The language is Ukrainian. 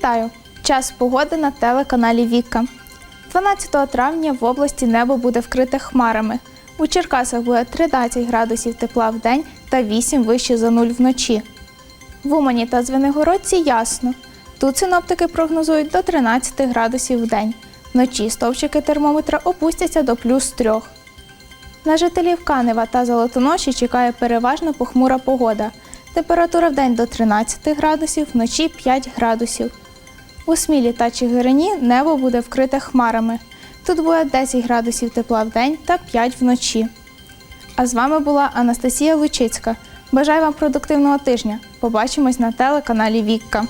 Вітаю! Час погоди на телеканалі Вікка. 12 травня в області небо буде вкрите хмарами. У Черкасах буде 13 градусів тепла в день та 8 вище за нуль вночі. В Умані та Звенигородці ясно. Тут синоптики прогнозують до 13 градусів в день. Вночі стовпчики термометра опустяться до плюс 3. На жителів Канева та Золотоноші чекає переважно похмура погода. Температура в день до 13 градусів, вночі 5 градусів. У Смілі та Чигирині небо буде вкрите хмарами. Тут буде 10 градусів тепла в день та 5 вночі. А з вами була Анастасія Лучицька. Бажаю вам продуктивного тижня. Побачимось на телеканалі Вікка.